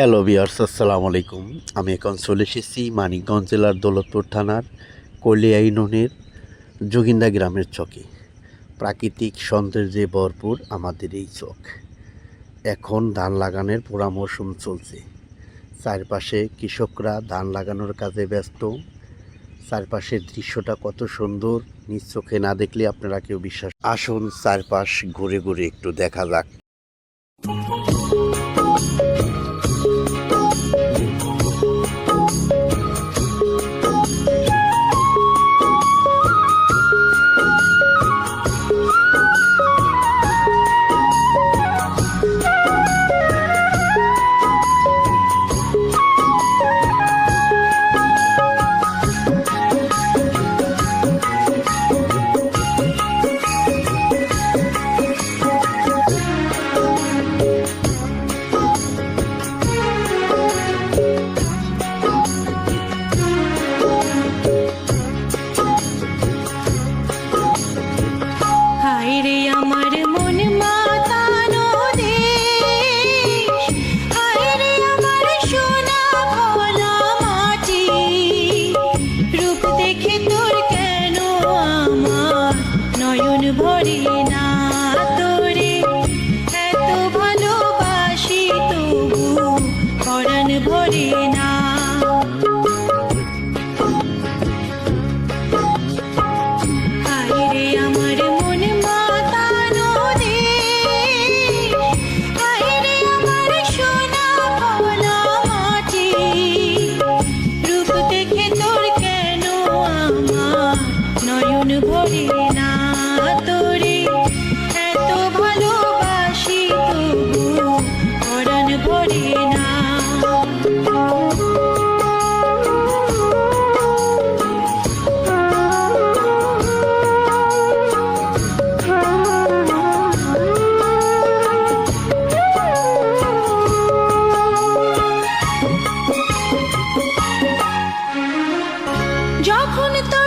Hello বিয়ার্স আসসালামু আলাইকুম। আমি এখন চলে এসেছি মানিকগঞ্জ জেলার দৌলতপুর থানার কলিয়া ইউনিয়নের যোগিন্দা গ্রামের চকে। প্রাকৃতিক সৌন্দর্যে ভরপুর আমাদের এই চক। এখন ধান লাগানোর পুরা মৌসুম চলছে। চারপাশে কৃষকরা ধান লাগানোর কাজে ব্যস্ত। চারপাশের দৃশ্যটা কত সুন্দর, নিজ চোখে না দেখলে আপনারা কেউ বিশ্বাস আসুন চারপাশ ঘুরে ঘুরে একটু দেখা যাক। দেখে তোর কেন আমার নয়ন ভরি না? যখন তোর